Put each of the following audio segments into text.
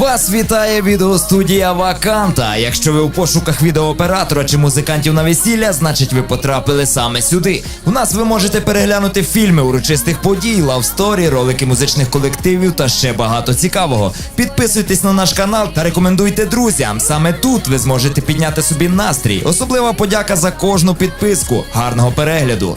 Вас вітає відеостудія Ваканта. Якщо ви у пошуках відеооператора чи музикантів на весілля, значить ви потрапили саме сюди. У нас ви можете переглянути фільми урочистих подій, лавсторі, ролики музичних колективів та ще багато цікавого. Підписуйтесь на наш канал та рекомендуйте друзям. Саме тут ви зможете підняти собі настрій. Особлива подяка за кожну підписку. Гарного перегляду!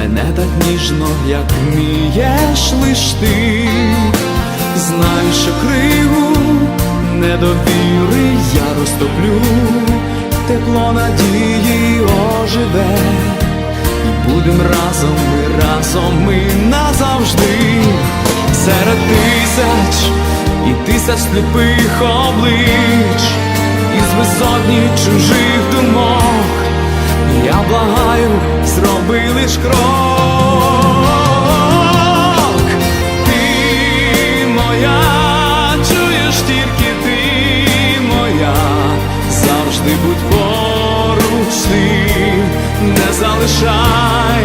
мене так ніжно, як вмієш лиш ти, знаю, що криву недовіри я розтоплю, тепло надії оживе. І будем разом, ми разом, ми назавжди. Серед тисяч і тисяч сліпих облич, із висотні чужих думок, я благаю, зроби лиш крок. Ти моя, чуєш тільки ти моя, завжди будь поруч ти, не залишай,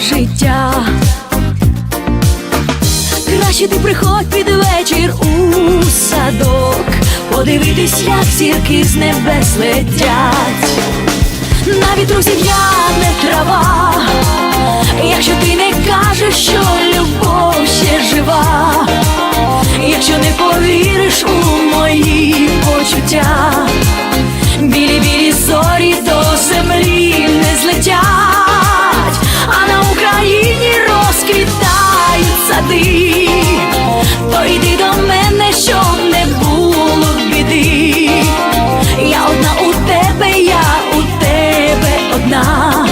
життя. Краще ти приходь під вечір у садок, подивитись, як зірки з небес летять. На вітру зів'яне трава, якщо ти не кажеш, що любов ще жива, якщо не повіриш у мої почуття, то йди до мене, щоб не було біди. Я одна у тебе, я у тебе одна,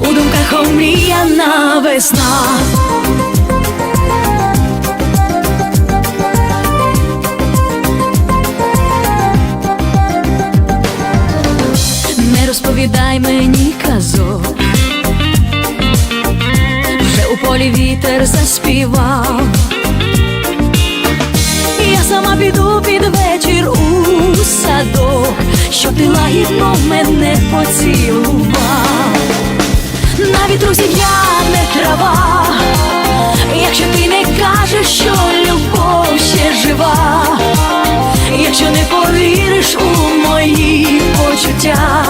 у думках омріяна весна. Не розповідай мені казок, вже у полі вітер заспівав. Я сама піду під вечір у садок, щоб ти лагідно мене поцілував. На вітру зів'яне трава, якщо ти не кажеш, що любов ще жива, якщо не повіриш у мої почуття,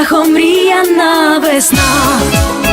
птахом мріяна весна.